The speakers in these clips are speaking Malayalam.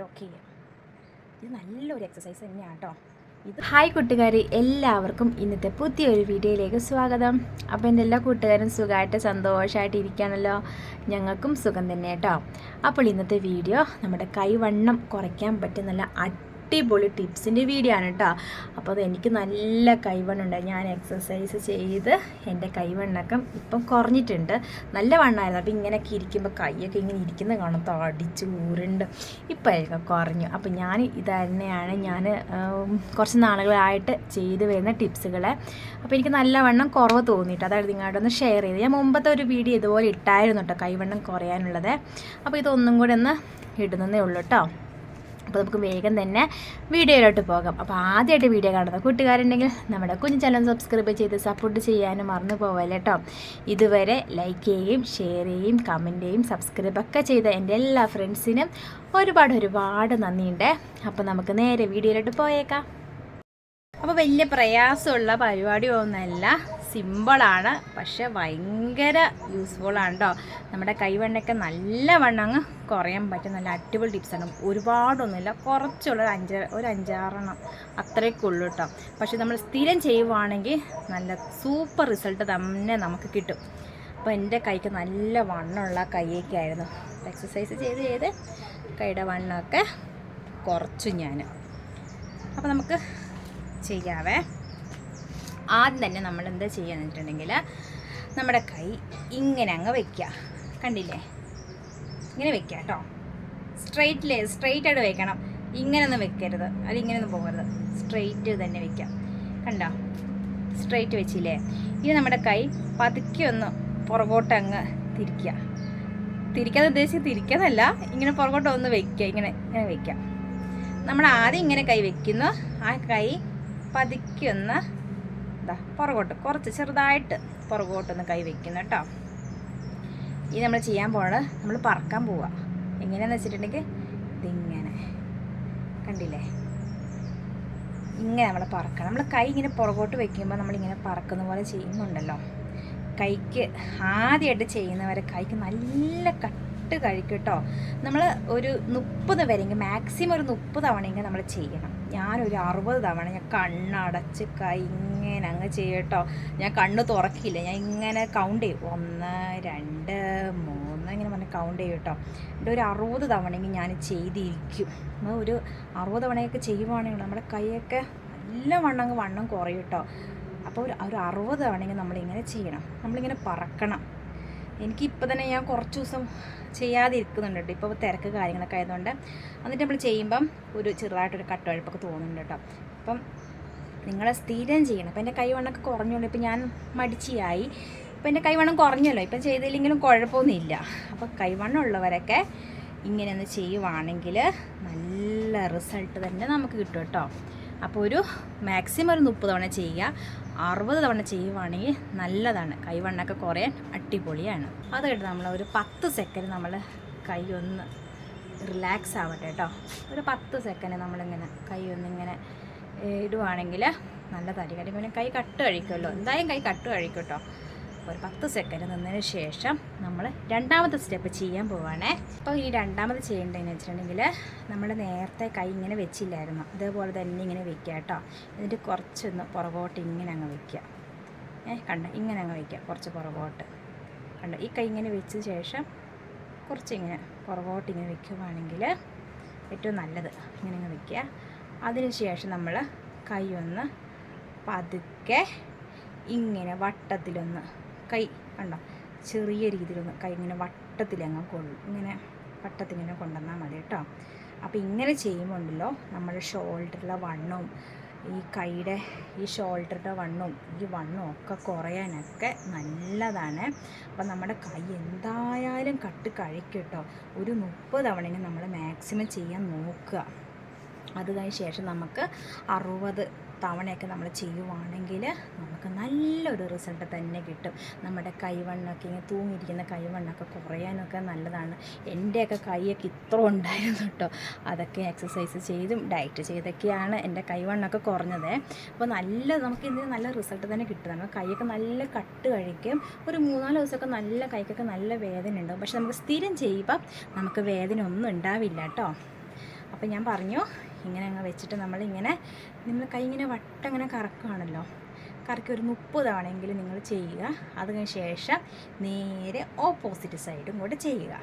ലോക്ക് ചെയ്യുക ഇത് നല്ലൊരു എക്സസൈസ് തന്നെയാണ് കേട്ടോ ഹായ് കൂട്ടുകാർ എല്ലാവർക്കും ഇന്നത്തെ പുതിയൊരു വീഡിയോയിലേക്ക് സ്വാഗതം. അപ്പോൾ എന്റെ എല്ലാ കൂട്ടുകാരും സുഖമായിട്ട് സന്തോഷമായിട്ട് ഇരിക്കുകയാണല്ലോ. ഞങ്ങൾക്കും സുഖം തന്നെ കേട്ടോ അപ്പോൾ ഇന്നത്തെ വീഡിയോ നമ്മുടെ കൈവണ്ണം കുറയ്ക്കാൻ പറ്റുന്ന നല്ല അടിപൊളി ടിപ്സിന്റെ വീഡിയോ ആണ് കേട്ടോ അപ്പോൾ എനിക്ക് നല്ല കൈവണ്ണം ഉണ്ട് ഞാൻ എക്സസൈസ് ചെയ്ത് എന്റെ കൈവണ്ണക്കം ഇപ്പം കുറഞ്ഞിട്ടുണ്ട്. നല്ല വണ്ണമായിരുന്നു അപ്പോൾ ഇങ്ങനെയൊക്കെ ഇരിക്കുമ്പോൾ കൈയൊക്കെ ഇങ്ങനെ ഇരിക്കുന്ന കാണും തടിച്ച് ഊരുണ്ട്. ഇപ്പോഴൊക്കെ കുറഞ്ഞു. അപ്പോൾ ഞാൻ ഇത് തന്നെയാണ് ഞാൻ കുറച്ച് നാളുകളായിട്ട് ചെയ്തു വരുന്ന ടിപ്സുകളെ. അപ്പോൾ എനിക്ക് നല്ല വണ്ണം കുറവ് തോന്നിയിട്ട് അതായത് നിങ്ങളോടൊന്ന് ഷെയർ ചെയ്ത്. ഞാൻ മുമ്പത്തെ ഒരു വീഡിയോ ഇതുപോലെ ഇട്ടായിരുന്നു കേട്ടോ കൈവണ്ണം കുറയാനുള്ളത്. അപ്പോൾ ഇതൊന്നും കൂടെ ഒന്ന് ഇടുന്നതേ ഉള്ളൂ കേട്ടോ അപ്പോൾ നമുക്ക് വേഗം തന്നെ വീഡിയോയിലോട്ട് പോകാം. അപ്പോൾ ആദ്യമായിട്ട് വീഡിയോ കാണുന്ന കൂട്ടുകാരുണ്ടെങ്കിൽ നമ്മുടെ കുഞ്ഞു ചാനൽ സബ്സ്ക്രൈബ് ചെയ്ത് സപ്പോർട്ട് ചെയ്യാനും മറന്നു പോകല്ലേ കേട്ടോ ഇതുവരെ ലൈക്ക് ചെയ്യുകയും ഷെയർ ചെയ്യുകയും കമന്റ് ചെയ്യും സബ്സ്ക്രൈബ് ഒക്കെ ചെയ്ത എന്റെ എല്ലാ ഫ്രണ്ട്സിനും ഒരുപാട് ഒരുപാട് നന്ദിയുണ്ട്. അപ്പോൾ നമുക്ക് നേരെ വീഡിയോയിലോട്ട് പോയേക്കാം. അപ്പോൾ വലിയ പ്രയാസമുള്ള പരിപാടിയൊന്നുമല്ല സിമ്പിളാണ്. പക്ഷെ ഭയങ്കര യൂസ്ഫുള്ളാണ് കേട്ടോ നമ്മുടെ കൈവണ്ണയൊക്കെ നല്ല വണ്ണം അങ്ങ് കുറയാൻ പറ്റും. നല്ല അടിപൊളി ടിപ്സാണ് ഒരുപാടൊന്നുമില്ല. കുറച്ചുള്ള അഞ്ച് ഒരു അഞ്ചാറെണ്ണം അത്രയൊക്കെ ഉള്ളൂ കേട്ടോ പക്ഷെ നമ്മൾ സ്ഥിരം ചെയ്യുവാണെങ്കിൽ നല്ല സൂപ്പർ റിസൾട്ട് തന്നെ നമുക്ക് കിട്ടും. അപ്പോൾ എന്റെ കൈക്ക് നല്ല വണ്ണമുള്ള കൈയൊക്കെ ആയിരുന്നു. എക്സസൈസ് ചെയ്ത് ചെയ്ത് കൈയുടെ വണ്ണമൊക്കെ കുറച്ചു ഞാൻ. അപ്പോൾ നമുക്ക് ചെയ്യാവേ. ആദ്യം തന്നെ നമ്മൾ എന്താ ചെയ്യുകയെന്ന് വെച്ചിട്ടുണ്ടെങ്കിൽ നമ്മുടെ കൈ ഇങ്ങനെ അങ്ങ് വയ്ക്കുക കണ്ടില്ലേ? ഇങ്ങനെ വെക്കുക കേട്ടോ. സ്ട്രെയിറ്റിലേ സ്ട്രെയിറ്റ് ആയിട്ട് വെക്കണം. ഇങ്ങനെ ഒന്നും വെക്കരുത്. അത് ഇങ്ങനെ ഒന്നും പോകരുത്. സ്ട്രെയിറ്റ് തന്നെ വെക്കാം കണ്ടോ? സ്ട്രെയിറ്റ് വെച്ചില്ലേ? ഇനി നമ്മുടെ കൈ പതുക്കെ ഒന്ന് പുറകോട്ട് അങ്ങ് തിരിക്കുക. തിരിക്കാതെ ഉദ്ദേശിച്ച് തിരിക്കാതല്ല ഇങ്ങനെ പുറകോട്ട് ഒന്ന് വെക്കുക. ഇങ്ങനെ ഇങ്ങനെ വെക്കാം നമ്മൾ ആദ്യം ഇങ്ങനെ കൈ വെക്കുന്നു. ആ കൈ പതുക്കെ ഒന്ന് ഇതാ പുറകോട്ട് കുറച്ച് ചെറുതായിട്ട് പുറകോട്ടൊന്ന് കൈ വെക്കുന്നു കേട്ടോ. ഇനി നമ്മൾ ചെയ്യാൻ പോണത് നമ്മൾ പറക്കാൻ പോവുക എങ്ങനെയാണെന്ന് വെച്ചിട്ടുണ്ടെങ്കിൽ ഇതിങ്ങനെ. കണ്ടില്ലേ? ഇങ്ങനെ നമ്മൾ പറക്കണം. നമ്മൾ കൈ ഇങ്ങനെ പുറകോട്ട് വെക്കുമ്പോൾ നമ്മളിങ്ങനെ പറക്കുന്ന പോലെ ചെയ്യുന്നുണ്ടല്ലോ. കൈക്ക് ആദ്യമായിട്ട് ചെയ്യുന്നവരെ കൈക്ക് നല്ല കട്ട് കഴിക്കും കേട്ടോ നമ്മൾ ഒരു മുപ്പത് വരെയെങ്കിൽ മാക്സിമം ഒരു മുപ്പത് തവണയെങ്കിൽ നമ്മൾ ചെയ്യണം. ഞാനൊരു അറുപത് തവണ ഞാൻ കണ്ണടച്ച് കൈ ഇങ്ങനെ അങ്ങ് ചെയ്യട്ടോ ഞാൻ കണ്ണ് തുറക്കില്ല ഞാൻ ഇങ്ങനെ കൗണ്ട് ചെയ്യും. ഒന്ന് രണ്ട് മൂന്ന് ഇങ്ങനെ പറഞ്ഞ് കൗണ്ട് ചെയ്യും കേട്ടോ എന്നിട്ട് ഒരു അറുപത് തവണയെങ്കിൽ ഞാൻ ചെയ്തിരിക്കും. ഒരു അറുപത് തവണയൊക്കെ ചെയ്യുവാണെങ്കിൽ നമ്മുടെ കൈയൊക്കെ നല്ല വണ്ണം അങ്ങ് വണ്ണം കുറയും കേട്ടോ അപ്പോൾ ഒരു ഒരു അറുപത് തവണയെങ്കിൽ നമ്മളിങ്ങനെ ചെയ്യണം. നമ്മളിങ്ങനെ പറക്കണം. എനിക്കിപ്പോൾ തന്നെ ഞാൻ കുറച്ച് ദിവസം ചെയ്യാതെ ഇരിക്കുന്നുണ്ട് കേട്ടോ. ഇപ്പോൾ തിരക്ക് കാര്യങ്ങളൊക്കെ ആയതുകൊണ്ട് എന്നിട്ട് നമ്മൾ ചെയ്യുമ്പം ഒരു ചെറുതായിട്ടൊരു കട്ടുവഴുപ്പൊക്കെ തോന്നുന്നുണ്ട് കേട്ടോ. അപ്പം നിങ്ങളെ സ്ഥിരം ചെയ്യണം. അപ്പോൾ എന്റെ കൈവണ്ണൊക്കെ കുറഞ്ഞുകൊണ്ട് ഇപ്പം ഞാൻ മടിച്ചിയായി. ഇപ്പം എന്റെ കൈവണ്ണം കുറഞ്ഞല്ലോ. ഇപ്പം ചെയ്തില്ലെങ്കിലും കുഴപ്പമൊന്നുമില്ല. അപ്പോൾ കൈവണ്ണം ഉള്ളവരൊക്കെ ഇങ്ങനെ ഒന്ന് ചെയ്യുവാണെങ്കിൽ നല്ല റിസൾട്ട് തന്നെ നമുക്ക് കിട്ടും കേട്ടോ. അപ്പോൾ ഒരു മാക്സിമം ഒരു മുപ്പത് തവണ ചെയ്യുക. അറുപത് തവണ ചെയ്യുവാണെങ്കിൽ നല്ലതാണ്. കൈവണ്ണൊക്കെ കുറയാൻ അടിപൊളിയാണ്. അത് നമ്മൾ ഒരു പത്ത് സെക്കൻഡ് നമ്മൾ കൈ ഒന്ന് റിലാക്സ് ആവട്ടെ കേട്ടോ. ഒരു പത്ത് സെക്കൻഡ് നമ്മളിങ്ങനെ കൈ ഒന്നിങ്ങനെ ഇടുവാണെങ്കിൽ നല്ലതായിരിക്കും പിന്നെ കൈ കട്ട് കഴിക്കുമല്ലോ. എന്തായാലും കൈ കട്ട് കഴിക്കും കേട്ടോ. ഒരു പത്ത് സെക്കൻഡ് നിന്നതിന് ശേഷം നമ്മൾ രണ്ടാമത്തെ സ്റ്റെപ്പ് ചെയ്യാൻ പോവുകയാണേ അപ്പോൾ ഈ രണ്ടാമത് ചെയ്യേണ്ടതെന്ന് വെച്ചിട്ടുണ്ടെങ്കിൽ നമ്മൾ നേരത്തെ കൈ ഇങ്ങനെ വെച്ചില്ലായിരുന്നു. ഇതേപോലെ തന്നെ ഇങ്ങനെ വെക്കുക കേട്ടോ എന്നിട്ട് കുറച്ചൊന്ന് പുറകോട്ട് ഇങ്ങനെ അങ്ങ് വെക്കുക ഏ കണ്ട? ഇങ്ങനെ അങ്ങ് വെക്കുക കുറച്ച് പുറകോട്ട്. കണ്ട? ഈ കൈ ഇങ്ങനെ വെച്ച ശേഷം കുറച്ചിങ്ങനെ പുറകോട്ട് ഇങ്ങനെ വെക്കുകയാണെങ്കിൽ ഏറ്റവും നല്ലത്. ഇങ്ങനെ അങ്ങ് വെക്കുക അതിന് ശേഷം നമ്മൾ കൈ ഒന്ന് പതുക്കെ ഇങ്ങനെ വട്ടത്തിലൊന്ന് കൈ കണ്ടോ? ചെറിയ രീതിയിലൊന്ന് കൈ ഇങ്ങനെ വട്ടത്തിലങ്ങ് കൊള്ളു ഇങ്ങനെ വട്ടത്തിങ്ങനെ കൊണ്ടുവന്നാൽ മതി കേട്ടോ. അപ്പോൾ ഇങ്ങനെ ചെയ്യുമ്പോൾ ഉണ്ടല്ലോ നമ്മുടെ ഷോൾഡറിലെ വണ്ണവും ഈ കൈയുടെ ഈ ഷോൾഡറിന്റെ വണ്ണവും ഈ വണ്ണവും ഒക്കെ കുറയാനൊക്കെ നല്ലതാണ്. അപ്പം നമ്മുടെ കൈ എന്തായാലും കട്ട് കഴിക്കും കേട്ടോ. ഒരു മുപ്പത് തവണയും നമ്മൾ മാക്സിമം ചെയ്യാൻ നോക്കുക. അത് കഴിഞ്ഞ ശേഷം നമുക്ക് അറുപത് തവണയൊക്കെ നമ്മൾ ചെയ്യുവാണെങ്കിൽ നമുക്ക് നല്ലൊരു റിസൾട്ട് തന്നെ കിട്ടും. നമ്മുടെ കൈവണ്ണൊക്കെ ഇങ്ങനെ തൂങ്ങിയിരിക്കുന്ന കൈവണ്ണൊക്കെ കുറയാനൊക്കെ നല്ലതാണ്. എന്റെയൊക്കെ കൈയൊക്കെ ഇത്ര ഉണ്ടായിരുന്നു കേട്ടോ. അതൊക്കെ എക്സസൈസ് ചെയ്തും ഡയറ്റ് ചെയ്തൊക്കെയാണ് എന്റെ കൈവണ്ണൊക്കെ കുറഞ്ഞത്. അപ്പോൾ നല്ല നമുക്ക് ഇതിന് നല്ല റിസൾട്ട് തന്നെ കിട്ടും. നമ്മൾ കൈയൊക്കെ നല്ല കട്ട് കഴിക്കും. ഒരു മൂന്നാൽ ദിവസമൊക്കെ നല്ല കൈക്കൊക്കെ നല്ല വേദന ഉണ്ടാവും. പക്ഷെ നമുക്ക് സ്ഥിരം ചെയ്യുമ്പം നമുക്ക് വേദന ഒന്നും ഉണ്ടാവില്ല കേട്ടോ. അപ്പം ഞാൻ പറഞ്ഞു ഇങ്ങനെ അങ്ങ് വെച്ചിട്ട് നമ്മളിങ്ങനെ നമ്മൾ കൈ ഇങ്ങനെ വട്ടം ഇങ്ങനെ കറക്കുകയാണല്ലോ കറക്കി ഒരു മുപ്പത് തവണയെങ്കിലും നിങ്ങൾ ചെയ്യുക. അതിന് ശേഷം നേരെ ഓപ്പോസിറ്റ് സൈഡും കൂടെ ചെയ്യുക.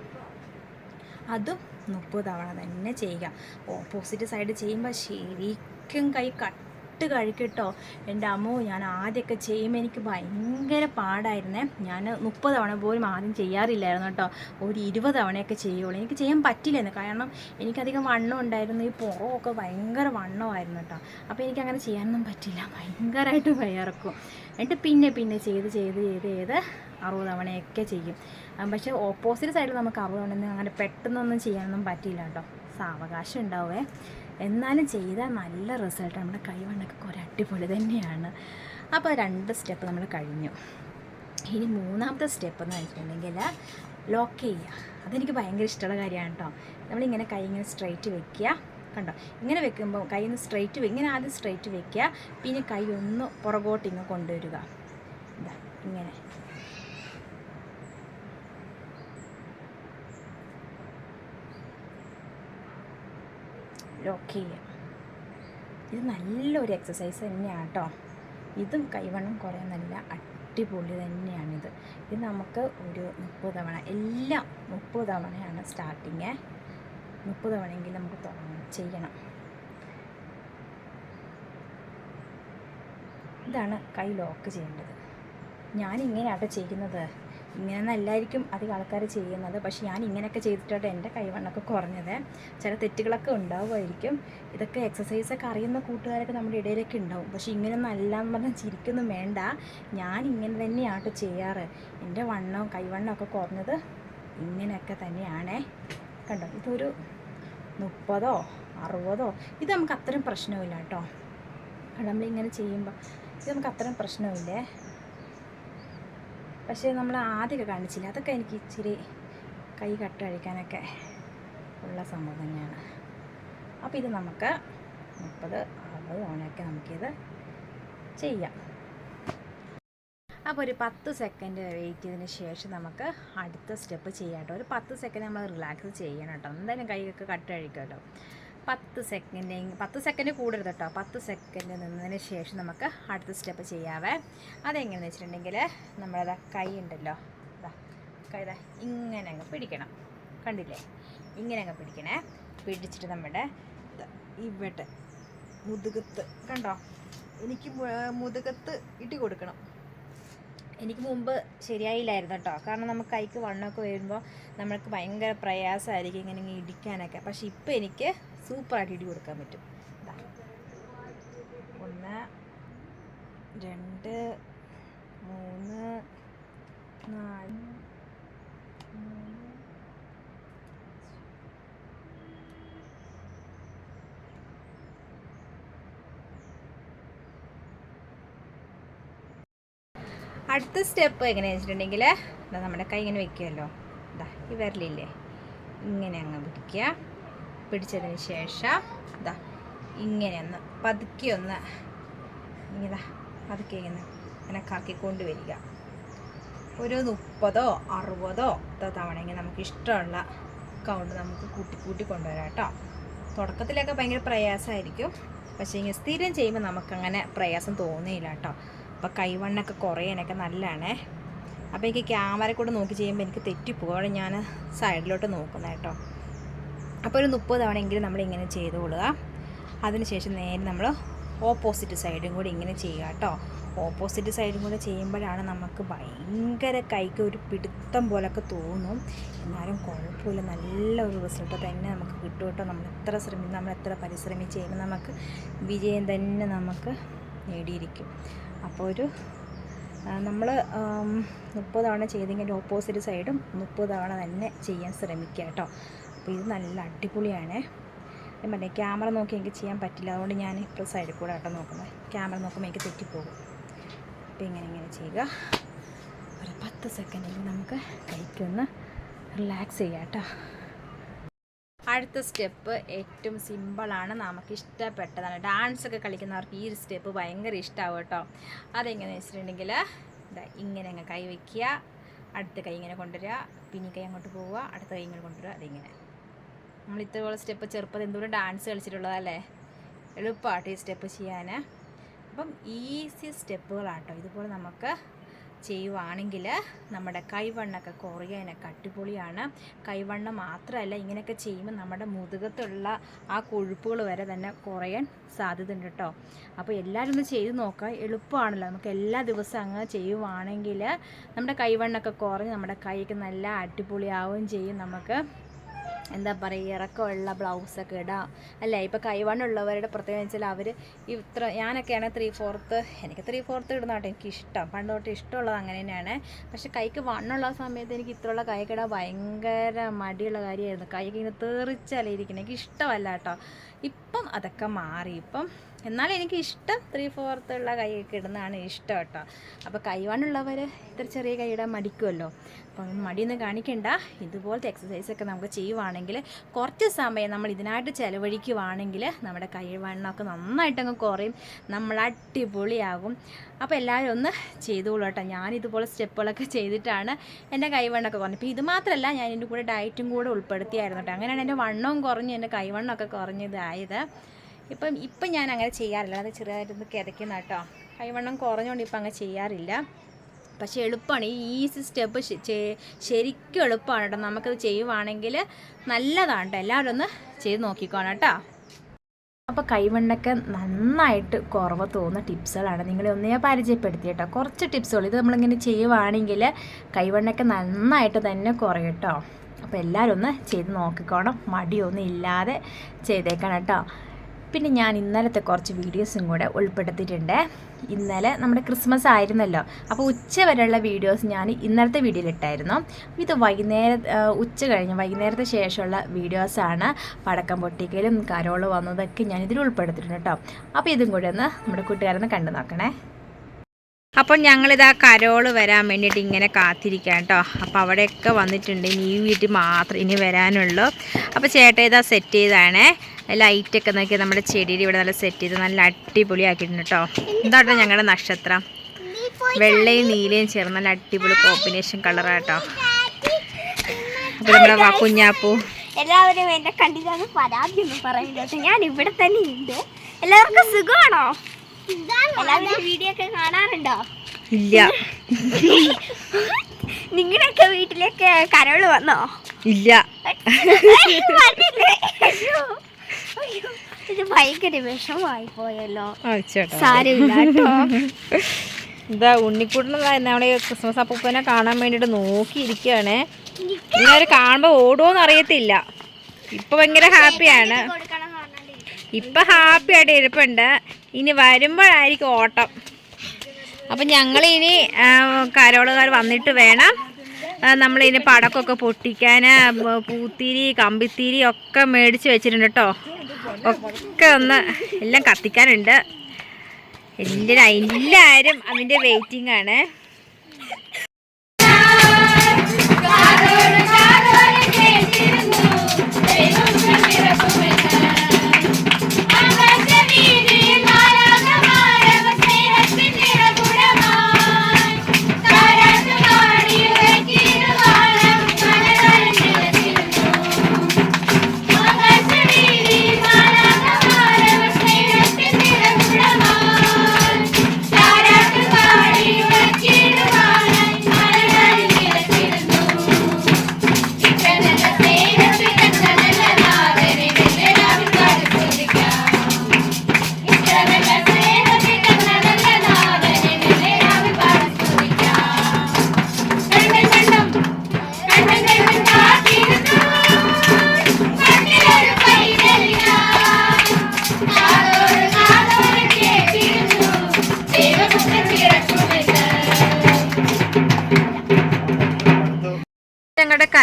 അതും മുപ്പത് തവണ തന്നെ ചെയ്യുക. ഓപ്പോസിറ്റ് സൈഡ് ചെയ്യുമ്പോൾ ശരിക്കും കൈ കട്ട് കഴിക്കട്ടോ. എന്റെ അമ്മോ ഞാൻ ആദ്യമൊക്കെ ചെയ്യുമ്പോൾ എനിക്ക് ഭയങ്കര പാടായിരുന്നേ. ഞാൻ മുപ്പത് തവണ പോലും ആദ്യം ചെയ്യാറില്ലായിരുന്നു കേട്ടോ. ഒരു ഇരുപത് തവണയൊക്കെ ചെയ്യുള്ളൂ. എനിക്ക് ചെയ്യാൻ പറ്റില്ലായിരുന്നു. കാരണം എനിക്കധികം വണ്ണം ഉണ്ടായിരുന്നു. ഈ പുറമൊക്കെ ഭയങ്കര വണ്ണമായിരുന്നു കേട്ടോ. അപ്പോൾ എനിക്കങ്ങനെ ചെയ്യാനൊന്നും പറ്റില്ല. ഭയങ്കരമായിട്ട് വയറക്കും എന്നിട്ട് പിന്നെ പിന്നെ ചെയ്ത് ചെയ്ത് ചെയ്ത് ചെയ്ത് അറുപത് തവണയൊക്കെ ചെയ്യും. പക്ഷേ ഓപ്പോസിറ്റ് സൈഡിൽ നമുക്ക് അറുപത് തവണ അങ്ങനെ പെട്ടെന്നൊന്നും ചെയ്യാനൊന്നും പറ്റില്ല കേട്ടോ. സാവകാശം ഉണ്ടാവേ എന്നാലും ചെയ്താൽ നല്ല റിസൾട്ട് നമ്മുടെ കൈവണ്ണൊക്കെ കുറേ അടിപൊളി തന്നെയാണ്. അപ്പോൾ രണ്ട് സ്റ്റെപ്പ് നമ്മൾ കഴിഞ്ഞു. ഇനി മൂന്നാമത്തെ സ്റ്റെപ്പ് എന്ന് വെച്ചിട്ടുണ്ടെങ്കിൽ ലോക്ക് ചെയ്യുക. അതെനിക്ക് ഭയങ്കര ഇഷ്ടമുള്ള കാര്യമാണ് കേട്ടോ നമ്മളിങ്ങനെ കൈ ഇങ്ങനെ സ്ട്രൈറ്റ് വെക്കുക. കണ്ടോ? ഇങ്ങനെ വെക്കുമ്പോൾ കൈ ഒന്ന് സ്ട്രൈറ്റ് ഇങ്ങനെ ആദ്യം സ്ട്രൈറ്റ് വെക്കുക. പിന്നെ കൈ ഒന്ന് പുറകോട്ട് ഇങ്ങ് കൊണ്ടുവരിക. ഇങ്ങനെ. ലോക്ക് ചെയ്യുക ഇത് നല്ലൊരു എക്സസൈസ് തന്നെയാണ് കേട്ടോ ഇതും കൈവണ്ണം കുറേ നല്ല അടിപൊളി തന്നെയാണിത്. ഇത് നമുക്ക് ഒരു മുപ്പത് തവണ എല്ലാം മുപ്പത് തവണയാണ് സ്റ്റാർട്ടിങ് മുപ്പത് തവണയെങ്കിലും നമുക്ക് തുടങ്ങണം ചെയ്യണം. ഇതാണ് കൈ ലോക്ക് ചെയ്യേണ്ടത്. ഞാനിങ്ങനെയാട്ടോ ചെയ്യുന്നത്. ഇങ്ങനെയൊന്നല്ലായിരിക്കും അധികം ആൾക്കാർ ചെയ്യുന്നത്. പക്ഷേ ഞാൻ ഇങ്ങനെയൊക്കെ ചെയ്തിട്ടാണ് എന്റെ കൈവണ്ണൊക്കെ കുറഞ്ഞത്. ചില തെറ്റുകളൊക്കെ ഉണ്ടാവുമായിരിക്കും. ഇതൊക്കെ എക്സസൈസൊക്കെ അറിയുന്ന കൂട്ടുകാരൊക്കെ നമ്മുടെ ഇടയിലൊക്കെ ഉണ്ടാവും. പക്ഷേ ഇങ്ങനെയൊന്നും അല്ല എന്ന് പറഞ്ഞാൽ ചിരിക്കൊന്നും വേണ്ട. ഞാൻ ഇങ്ങനെ തന്നെയാണ് ചെയ്യാറ്. എന്റെ വണ്ണവും കൈവണ്ണമൊക്കെ കുറഞ്ഞത് ഇങ്ങനെയൊക്കെ തന്നെയാണേ. കണ്ടോ? ഇതൊരു മുപ്പതോ അറുപതോ? ഇത് നമുക്ക് അത്രയും പ്രശ്നമില്ല കേട്ടോ. നമ്മളിങ്ങനെ ചെയ്യുമ്പോൾ ഇത് നമുക്ക് അത്രയും പ്രശ്നമില്ലേ? പക്ഷേ നമ്മൾ ആദ്യമൊക്കെ കാണിച്ചില്ല? അതൊക്കെ എനിക്ക് ഇച്ചിരി കൈ കട്ട് കഴിക്കാനൊക്കെ ഉള്ള സംഭവം തന്നെയാണ്. അപ്പോൾ ഇത് നമുക്ക് മുപ്പത് അറുപത് തവണയൊക്കെ നമുക്കിത് ചെയ്യാം. അപ്പോൾ ഒരു പത്ത് സെക്കൻഡ് വെയിറ്റ് ചെയ്തതിന് ശേഷം നമുക്ക് അടുത്ത സ്റ്റെപ്പ് ചെയ്യാം കേട്ടോ. ഒരു പത്ത് സെക്കൻഡ് നമ്മൾ റിലാക്സ് ചെയ്യണം കേട്ടോ. എന്തായാലും കൈയൊക്കെ കട്ട് കഴിക്കുമല്ലോ പത്ത് സെക്കൻഡ് പത്ത് സെക്കൻഡ് കൂടരുത് കേട്ടോ. പത്ത് സെക്കൻഡ് നിന്നതിന് ശേഷം നമുക്ക് അടുത്ത സ്റ്റെപ്പ് ചെയ്യാവേ. അതെങ്ങനെയെന്ന് വെച്ചിട്ടുണ്ടെങ്കിൽ നമ്മളത് കൈ ഉണ്ടല്ലോ. ഇതാ കൈ ഇതാ ഇങ്ങനെ അങ്ങ് പിടിക്കണം. കണ്ടില്ലേ? ഇങ്ങനെ അങ്ങ് പിടിക്കണേ. പിടിച്ചിട്ട് നമ്മുടെ ഇവിടെ മുതുകത്ത് കണ്ടോ? എനിക്ക് മുതുകത്ത് ഇട്ടി കൊടുക്കണം. എനിക്ക് മുമ്പ് ശരിയായില്ലായിരുന്നു കേട്ടോ. കാരണം നമുക്ക് കൈക്ക് വണ്ണമൊക്കെ വരുമ്പോൾ നമ്മൾക്ക് ഭയങ്കര പ്രയാസമായിരിക്കും ഇങ്ങനെ ഇടിക്കാനൊക്കെ. പക്ഷെ ഇപ്പം എനിക്ക് സൂപ്പറായിട്ട് ഇടി കൊടുക്കാൻ പറ്റും. ഒന്ന് രണ്ട് മൂന്ന് നാല് അടുത്ത സ്റ്റെപ്പ് എങ്ങനെ വെച്ചിട്ടുണ്ടെങ്കിൽ നമ്മുടെ കൈ ഇങ്ങനെ വെക്കുമല്ലോ ഇതാ ഈ വിരലില്ലേ? ഇങ്ങനെ അങ്ങ് പിടിക്കുക. പിടിച്ചതിന് ശേഷം ഇതാ ഇങ്ങനെ ഒന്ന് പതുക്കി ഒന്ന് ഇങ്ങനെ പതുക്കി ഇങ്ങനെ ഇങ്ങനെ കറക്കിക്കൊണ്ട് വരിക. ഒരു മുപ്പതോ അറുപതോ തവണയെങ്കിൽ നമുക്ക് ഇഷ്ടമുള്ള കൗണ്ട് നമുക്ക് കൂട്ടി കൂട്ടി കൊണ്ടുവരാം കേട്ടോ. തുടക്കത്തിലൊക്കെ ഭയങ്കര പ്രയാസമായിരിക്കും. പക്ഷേ ഇങ്ങനെ സ്ഥിരം ചെയ്യുമ്പോൾ നമുക്കങ്ങനെ പ്രയാസം തോന്നിയില്ല കേട്ടോ. അപ്പോൾ കൈവണ്ണൊക്കെ കുറയാനൊക്കെ നല്ലതാണേ. അപ്പോൾ എനിക്ക് ക്യാമറ കൂടെ നോക്കി ചെയ്യുമ്പോൾ എനിക്ക് തെറ്റിപ്പോകും അവിടെ ഞാൻ സൈഡിലോട്ട് നോക്കുന്നത് കേട്ടോ. അപ്പോൾ ഒരു മുപ്പത് തവണയെങ്കിലും നമ്മൾ ഇങ്ങനെ കൊടുക്കുക. അതിനുശേഷം നേരെ നമ്മൾ ഓപ്പോസിറ്റ് സൈഡും കൂടി ഇങ്ങനെ ചെയ്യുക കേട്ടോ. ഓപ്പോസിറ്റ് സൈഡും കൂടെ ചെയ്യുമ്പോഴാണ് നമുക്ക് ഭയങ്കര കൈക്ക് ഒരു പിടുത്തം പോലൊക്കെ തോന്നും. എന്നാലും കുഴപ്പമില്ല. നല്ല ഒരു റിസൾട്ട് തന്നെ നമുക്ക് കിട്ടും കേട്ടോ. നമ്മൾ എത്ര ശ്രമി നമ്മൾ എത്ര പരിശ്രമിച്ച് ചെയ്യുമ്പോൾ നമുക്ക് വിജയം തന്നെ നമുക്ക് നേടിയിരിക്കും. അപ്പോൾ ഒരു നമ്മൾ മുപ്പത് തവണ ചെയ്തെങ്കിൽ ഓപ്പോസിറ്റ് സൈഡും മുപ്പത് തവണ തന്നെ ചെയ്യാൻ ശ്രമിക്കുക കേട്ടോ. അപ്പോൾ ഇത് നല്ല അടിപൊളിയാണ്. ഞാൻ ക്യാമറ നോക്കി എനിക്ക് ചെയ്യാൻ പറ്റില്ല. അതുകൊണ്ട് ഞാൻ ഇപ്പോൾ സൈഡിൽ കൂടെ ആട്ടോ നോക്കുന്നത്. ക്യാമറ നോക്കുമ്പോൾ എനിക്ക് തെറ്റിപ്പോകും. അപ്പോൾ ഇങ്ങനെ ഇങ്ങനെ ചെയ്യുക. ഒരു പത്ത് സെക്കൻഡിൽ നമുക്ക് കൈക്കൊന്ന് റിലാക്സ് ചെയ്യാം കേട്ടോ. അടുത്ത സ്റ്റെപ്പ് ഏറ്റവും സിമ്പിളാണ് നമുക്ക് ഇഷ്ടപ്പെട്ടതാണ്. ഡാൻസ് ഒക്കെ കളിക്കുന്നവർക്ക് ഈ ഒരു സ്റ്റെപ്പ് ഭയങ്കര ഇഷ്ടമാവും കേട്ടോ. അതെങ്ങനെയാണെന്ന് വെച്ചിട്ടുണ്ടെങ്കിൽ ഇങ്ങനെ അങ്ങ് കൈ വയ്ക്കുക അടുത്ത കൈ ഇങ്ങനെ കൊണ്ടുവരിക. പിന്നെ കൈ അങ്ങോട്ട് പോവുക. അടുത്ത കൈ ഇങ്ങനെ കൊണ്ടുവരിക. അതിങ്ങനെ. നമ്മൾ ഇത്രയുള്ള സ്റ്റെപ്പ് ചെറുപ്പത്തിൽ എന്തോരം ഡാൻസ് കളിച്ചിട്ടുള്ളതല്ലേ? എളുപ്പമാട്ടോ ഈ സ്റ്റെപ്പ് ചെയ്യാൻ അപ്പം ഈസി സ്റ്റെപ്പുകളാട്ടോ. ഇതുപോലെ നമുക്ക് ചെയ്യുവാണെങ്കിൽ നമ്മുടെ കൈവണ്ണൊക്കെ കുറയാനൊക്കെ അടിപൊളിയാണ്. കൈവണ്ണം മാത്രമല്ല ഇങ്ങനെയൊക്കെ ചെയ്യുമ്പോൾ നമ്മുടെ മുതുകത്തുള്ള ആ കൊഴുപ്പുകൾ വരെ തന്നെ കുറയാൻ സാധ്യതയുണ്ട് കേട്ടോ. അപ്പോൾ എല്ലാവരും ഒന്ന് ചെയ്ത് നോക്കുക. എളുപ്പമാണല്ലോ. നമുക്ക് എല്ലാ ദിവസവും അങ്ങനെ ചെയ്യുവാണെങ്കിൽ നമ്മുടെ കൈവണ്ണൊക്കെ കുറഞ്ഞ് നമ്മുടെ കൈയൊക്കെ നല്ല അടിപൊളിയാവുകയും ചെയ്യും നമുക്ക്. എന്താ പറയുക ഇറക്കമുള്ള ബ്ലൗസൊക്കെ ഇടാം. അല്ലേ? ഇപ്പോൾ കൈവണ്ണുള്ളവരുടെ പ്രത്യേകത വെച്ചാൽ അവർ ഇത്ര ഞാനൊക്കെയാണ് ത്രീ ഫോർത്ത് എനിക്ക് ത്രീ ഫോർത്ത് ഇടുന്ന കേട്ടോ എനിക്ക് ഇഷ്ടം പണ്ട് തൊട്ട് ഇഷ്ടമുള്ളത് അങ്ങനെ തന്നെയാണ്. പക്ഷെ കൈക്ക് വണ്ണുള്ള സമയത്ത് എനിക്ക് ഇത്രയുള്ള കൈക്ക് ഇടാൻ ഭയങ്കര മടിയുള്ള കാര്യമായിരുന്നു. കൈക്ക് ഇങ്ങനെ തെറിച്ചല്ലേ ഇരിക്കുന്നത് എനിക്ക് ഇഷ്ടമല്ല കേട്ടോ. ഇപ്പം അതൊക്കെ മാറി. ഇപ്പം എന്നാലും എനിക്ക് ഇഷ്ടം ത്രീ ഫോർത്ത് ഉള്ള കൈയൊക്കെ ഇടുന്നതാണ് ഇഷ്ടം കേട്ടോ. അപ്പോൾ കൈവാണുള്ളവർ ഇത്ര ചെറിയ കൈ ഇടാൻ മടിക്കുമല്ലോ അപ്പം മടിയൊന്നും കാണിക്കണ്ട. ഇതുപോലത്തെ എക്സസൈസൊക്കെ നമുക്ക് ചെയ്യുവാണെങ്കിൽ കുറച്ച് സമയം നമ്മൾ ഇതിനായിട്ട് ചിലവഴിക്കുവാണെങ്കിൽ നമ്മുടെ കൈവണ്ണമൊക്കെ നന്നായിട്ട് അങ്ങ് കുറയും. നമ്മൾ അടിപൊളിയാകും. അപ്പോൾ എല്ലാവരും ഒന്ന് ചെയ്തോളൂ കേട്ടോ. ഞാൻ ഇതുപോലെ സ്റ്റെപ്പുകളൊക്കെ ചെയ്തിട്ടാണ് എന്റെ കൈവണ്ണമൊക്കെ കുറഞ്ഞത്. ഇപ്പോൾ ഇത് മാത്രമല്ല ഞാൻ ഇതിന്റെ കൂടെ ഡയറ്റും കൂടെ ഉൾപ്പെടുത്തിയായിരുന്നു കേട്ടോ. അങ്ങനെയാണ് എന്റെ വണ്ണവും കുറഞ്ഞ് എന്റെ കൈവണ്ണമൊക്കെ കുറഞ്ഞതായത്. ഇപ്പം ഇപ്പം ഞാൻ അങ്ങനെ ചെയ്യാറില്ല. അത് ചെറുതായിട്ടൊന്ന് കിതയ്ക്കുന്ന കേട്ടോ. കൈവണ്ണം കുറഞ്ഞുകൊണ്ട് ഇപ്പം അങ്ങനെ ചെയ്യാറില്ല. പക്ഷേ എളുപ്പമാണ് ഈ ഈസി സ്റ്റെപ്പ് ശരിക്കും എളുപ്പമാണ് കേട്ടോ. നമുക്കത് ചെയ്യുവാണെങ്കിൽ നല്ലതാണ് കേട്ടോ. എല്ലാവരും ഒന്ന് ചെയ്ത് നോക്കിക്കോണം കേട്ടോ. അപ്പോൾ കൈവണ്ണൊക്കെ നന്നായിട്ട് കുറവ് തോന്നുന്ന ടിപ്സുകളാണ്. നിങ്ങളെ ഒന്ന് ഞാൻ പരിചയപ്പെടുത്തി കേട്ടോ. കുറച്ച് ടിപ്സുകൾ. ഇത് നമ്മളിങ്ങനെ ചെയ്യുവാണെങ്കിൽ കൈവണ്ണൊക്കെ നന്നായിട്ട് തന്നെ കുറയും കേട്ടോ. അപ്പോൾ എല്ലാവരും ഒന്ന് ചെയ്ത് നോക്കിക്കോണം. മടിയൊന്നും ഇല്ലാതെ ചെയ്തേക്കണം കേട്ടോ. പിന്നെ ഞാൻ ഇന്നലത്തെ കുറച്ച് വീഡിയോസും കൂടെ ഉൾപ്പെടുത്തിയിട്ടുണ്ട്. ഇന്നലെ നമ്മുടെ ക്രിസ്മസ് ആയിരുന്നല്ലോ. അപ്പോൾ ഉച്ച വരെയുള്ള വീഡിയോസ് ഞാൻ ഇന്നലത്തെ വീഡിയോയിൽ ഇട്ടായിരുന്നു. ഇത് വൈകുന്നേരം ഉച്ച കഴിഞ്ഞ് വൈകുന്നേരത്തെ ശേഷമുള്ള വീഡിയോസാണ്. പടക്കം പൊട്ടിക്കലും കരോൾ വന്നതൊക്കെ ഞാൻ ഇതിൽ ഉൾപ്പെടുത്തിയിട്ടുണ്ട് കേട്ടോ. അപ്പോൾ ഇതും കൂടി ഒന്ന് നമ്മുടെ കൂട്ടുകാരൊന്ന് കണ്ടു നോക്കണേ. അപ്പോൾ ഞങ്ങളിതാ കരോൾ വരാൻ വേണ്ടിയിട്ട് ഇങ്ങനെ കാത്തിരിക്കാം കേട്ടോ അപ്പോൾ അവിടെയൊക്കെ വന്നിട്ടുണ്ട്. ഇനി ഈ വീട്ടിൽ മാത്രം ഇനി വരാനുള്ളൂ. അപ്പോൾ ചേട്ടാ ഇതാ സെറ്റ് ചെയ്താണേ ലൈറ്റൊക്കെ നോക്കി നമ്മുടെ ചെടിയിൽ ഇവിടെ നല്ല സെറ്റ് ചെയ്ത് നല്ല അടിപൊളിയാക്കിയിട്ടുണ്ട് കേട്ടോ എന്താട്ടോ ഞങ്ങളുടെ നക്ഷത്രം? വെള്ളയും നീലയും ചേർന്ന് നല്ല അടിപൊളി കോമ്പിനേഷൻ കളറാട്ടോ അപ്പോൾ നമ്മുടെ കുഞ്ഞാപ്പൂ. എല്ലാവരും എന്നെ കണ്ടിട്ടാണ് പരാതി ഒന്നും ഞാൻ ഇവിടെ തന്നെ ഉണ്ട് എല്ലാവർക്കും സുഖമാണോ? എല്ലാവരും വീഡിയോ ഒക്കെ കാണാറുണ്ടോ? ഇല്ല. നിങ്ങളുടെയൊക്കെ വീട്ടിലേക്ക് കരോൾ വന്നോ? ഇല്ല. ഇത് ഭയങ്കര വിഷമായി പോയല്ലോ. എന്താ ഇതാ ഉണ്ണിക്കുട്ടൻ നമ്മളെ ക്രിസ്മസ് അപ്പൂപ്പനെ കാണാൻ വേണ്ടിട്ട് നോക്കിയിരിക്കുകയാണ് ഇങ്ങനെ കാണുമ്പോ ഓടുമോന്ന് അറിയത്തില്ല. ഇപ്പൊ ഭയങ്കര ഹാപ്പിയാണ്. ഇപ്പൊ ഹാപ്പി ആയിട്ട് ഇരിപ്പുണ്ട്. ഇനി വരുമ്പോഴായിരിക്കും ഓട്ടം അപ്പം ഞങ്ങൾ ഇനി കരോളുകാർ വന്നിട്ട് വേണം നമ്മൾ ഇനി പടക്കമൊക്കെ പൊട്ടിക്കാൻ പൂത്തിരി കമ്പിത്തിരി ഒക്കെ മേടിച്ച് വെച്ചിട്ടുണ്ട് കേട്ടോ ഒക്കെ ഒന്ന് എല്ലാം കത്തിക്കാനുണ്ട് എല്ലാവരും എല്ലാവരും അതിന്റെ വെയിറ്റിംഗ് ആണ്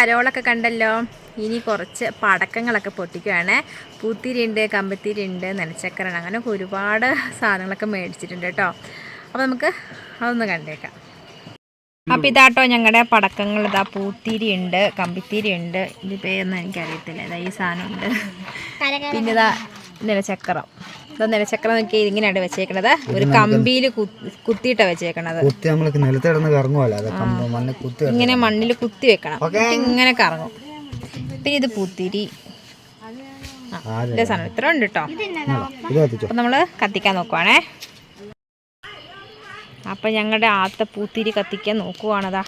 കരോളൊക്കെ കണ്ടല്ലോ? ഇനി കുറച്ച് പടക്കങ്ങളൊക്കെ പൊട്ടിക്കുകയാണ് പൂത്തിരി ഉണ്ട് കമ്പത്തിരി ഉണ്ട് നിലച്ചക്കര അങ്ങനെ ഒരുപാട് സാധനങ്ങളൊക്കെ മേടിച്ചിട്ടുണ്ട് കേട്ടോ. അപ്പോൾ നമുക്ക് അതൊന്ന് കണ്ടേക്കാം. അപ്പോൾ ഇതാട്ടോ ഞങ്ങളുടെ പടക്കങ്ങൾ. ഇതാ പൂത്തിരി ഉണ്ട് കമ്പിത്തിരി ഉണ്ട് ഇത് പേരൊന്നും എനിക്കറിയത്തില്ല. ഇതാ ഈ സാധനം ഉണ്ട് പിന്നെ ഇതാ നിലച്ചക്രം ഇതാ നിലച്ചക്രം നോക്കി ഇങ്ങനെയാണ് വെച്ചേക്കണത്. ഒരു കമ്പിയിൽ കുത്തിയിട്ടാണ് വെച്ചേക്കണത്. കുത്തി നമ്മൾക്ക് നിലത്ത് കിടന്ന് കറങ്ങുമല്ലോ കുത്തി ഇങ്ങനെ മണ്ണിൽ കുത്തി വെക്കണം. ഇങ്ങനെ കറങ്ങും. പിന്നെ ഇത് പൂത്തിരി. സാധനം. ഇത്ര ഉണ്ട് കേട്ടോ ഇത് നമ്മൾ അപ്പം നമ്മൾ കത്തിക്കാൻ നോക്കുവാണേ. അപ്പോൾ ഞങ്ങളുടെ ആത്ത പൂത്തിരി കത്തിക്കാൻ നോക്കുവാണതാ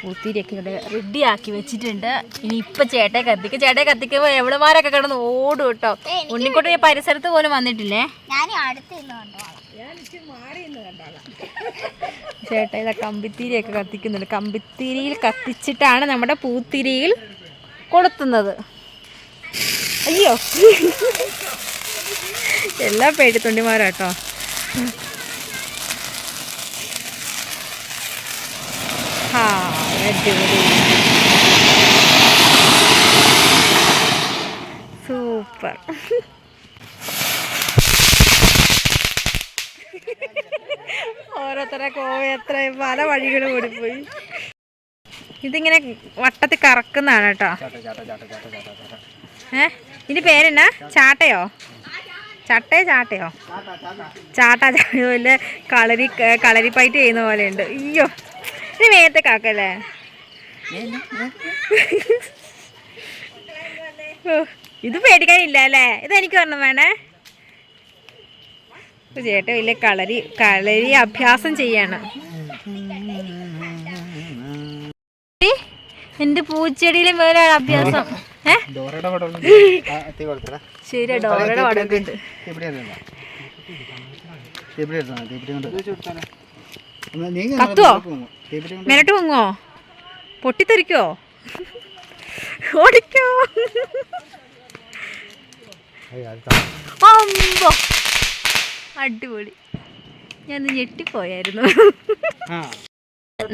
പൂത്തിരിയൊക്കെ ഇവിടെ റെഡിയാക്കി വെച്ചിട്ടുണ്ട്. ഇനി ഇപ്പൊ ചേട്ടയെ കത്തിക്ക. ചേട്ടയെ കത്തിക്കുമ്പോ എവിടെമാരൊക്കെ കിടന്ന് ഓടും കേട്ടോ. ഉണ്ണിക്കുട്ടി ഈ പരിസരത്ത് പോലും വന്നിട്ടില്ലേ? ചേട്ടാ ഇതാ കമ്പിത്തിരിയൊക്കെ കത്തിക്കുന്നുണ്ട്. കമ്പിത്തിരിയിൽ കത്തിച്ചിട്ടാണ് നമ്മുടെ പൂത്തിരിയിൽ കൊളുത്തുന്നത്. അയ്യോ. എല്ലാ പേടിത്തൊണ്ടിമാരാട്ടോ ആ അടിപൊളി സൂപ്പർ. ഓരോരുത്തരെ കോവ എത്ര പല വഴികൾ ഓടിപ്പോയി. ഇതിങ്ങനെ വട്ടത്തിൽ കറക്കുന്നതാണ് കേട്ടോ. ഏ? ഇനി പേരെന്നാ? ചാട്ടയോ? ചട്ടയോ ചാട്ടയോ? ചാട്ട ചാട്ട കളരി കളരിപ്പയറ്റ് ചെയ്യുന്ന പോലെ ഉണ്ട്. അയ്യോ ഇനി വേഗത്തെ കാക്കല്ലേ ഇത് പേടിക്കാനില്ല അല്ലേ ഇത് എനിക്ക് പറഞ്ഞു വേണേ. ചേട്ട ചേട്ടൻ വലിയ കളരി കളരി അഭ്യാസം ചെയ്യാണ്. എന്റെ പൂച്ചെടിയിലും വേറെ അഭ്യാസം. ശരി ഡോറയുടെ പടമൊക്കെ ഉണ്ട്. തീപ്പിടി എടുത്തോ തീപ്പിടി എടുത്തോ തീപ്പിടി കൊണ്ട് ഒന്ന് നീങ്ങി കത്തുവോ? തീപ്പിടി കൊണ്ട് മെനട്ട് പൊങ്ങോ പൊട്ടിത്തെറിക്കോ? ഓടിക്കോ. അമ്പോ. അടിപൊളി. ഞാൻ ഞെട്ടിപ്പോയായിരുന്നു.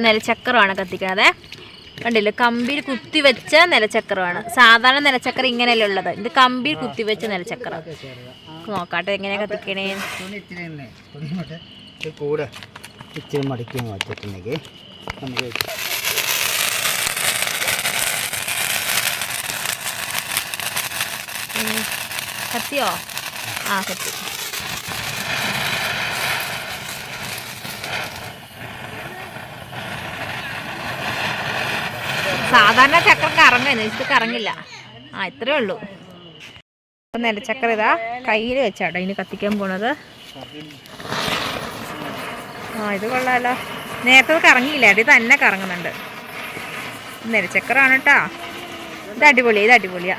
നിലച്ചക്രമാണ് കത്തിക്കണത്. കണ്ടില്ലേ? കമ്പിയിൽ കുത്തി വെച്ച നിലച്ചക്രമാണ്. സാധാരണ നിലച്ചക്രം ഇങ്ങനെയല്ലേ ഉള്ളത്. ഇത് കമ്പിയിൽ കുത്തി വെച്ച നിലച്ചക്രം. നോക്കാട്ടെ എങ്ങനെയാ കത്തിക്കണേ. കൂടെ ഇച്ചിരി മടക്കി വെച്ചിട്ടുണ്ടെങ്കിൽ വച്ചിട്ടുണ്ടെങ്കിൽ നമുക്ക് കത്തിയോ? ആ കത്തി. സാധാരണ ചക്രം കറങ്ങുന്നു ഇത് കറങ്ങില്ല. ആ ഇത്രേ ഉള്ളൂ. നിലച്ചക്ര ഇതാ കയ്യിൽ വെച്ചാട്ടോ ഇനി കത്തിക്കാൻ പോണത്. ആ ഇത് കൊള്ളാലോ. നേരത്തെ കറങ്ങിയില്ല? ഇത് തന്നെ കറങ്ങുന്നുണ്ട്. നിലച്ചക്രാണ് കേട്ടോ. ഇത് അടിപൊളിയാ ഇത് അടിപൊളിയാ.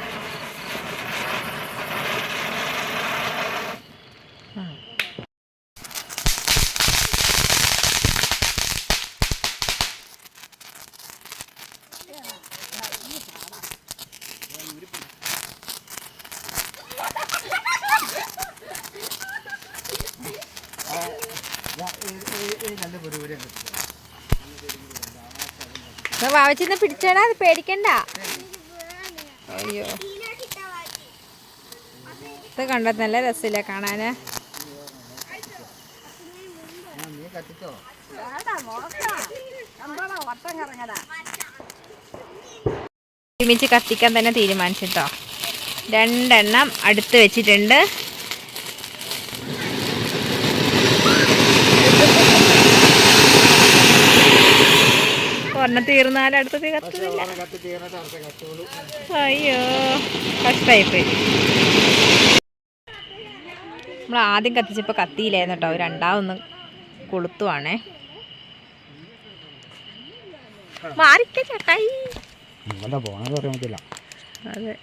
വാവച്ചിന്ന് പിടിച്ചേടാ അത് പേടിക്കണ്ട. അയ്യോ. ഇത് കണ്ട നല്ല രസമില്ല കാണാന്? ഒരുമിച്ച് കത്തിക്കാൻ തന്നെ തീരുമാനിച്ചിട്ടോ രണ്ടെണ്ണം അടുത്ത് വെച്ചിട്ടുണ്ട്. ഒരെണ്ണം തീർന്നാൽ അടുത്തത് കത്തുന്നില്ല. അയ്യോ കഷ്ടായിപ്പോയി. നമ്മൾ ആദ്യം കത്തിച്ചപ്പോൾ കത്തിയില്ലായിരുന്നു കേട്ടോ. രണ്ടാമൊന്ന് കൊളുത്തുവാണേ. മാറിക്ക ചേട്ടായി. അതെ.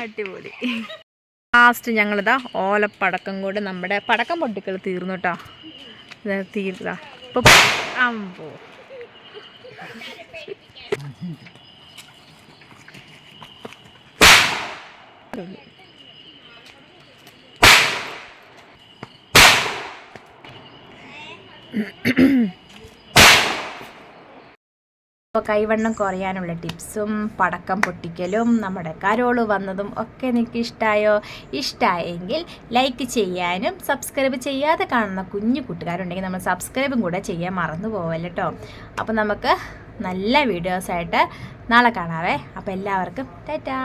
അടിപൊളി. ലാസ്റ്റ് ഞങ്ങളിതാ ഓലപ്പടക്കം കൂടെ നമ്മുടെ പടക്കം പൊട്ടിക്കൽ തീർന്നു കേട്ടോ. ഇതാ തീർതാ ഇപ്പൊ അമ്പോ അപ്പോൾ കൈവണ്ണം കുറയാനുള്ള ടിപ്സും പടക്കം പൊട്ടിക്കലും നമ്മുടെ കരോൾ വന്നതും ഒക്കെ നിങ്ങൾക്ക് ഇഷ്ടമായോ ഇഷ്ടമായെങ്കിൽ ലൈക്ക് ചെയ്യാനും സബ്സ്ക്രൈബ് ചെയ്യാതെ കാണുന്ന കുഞ്ഞു കൂട്ടുകാരുണ്ടെങ്കിൽ നമ്മൾ സബ്സ്ക്രൈബും കൂടെ ചെയ്യാൻ മറന്നു പോവല്ലോ അപ്പോൾ നമുക്ക് നല്ല വീഡിയോസായിട്ട് നാളെ കാണാവേ. അപ്പോൾ എല്ലാവർക്കും ടാറ്റാ!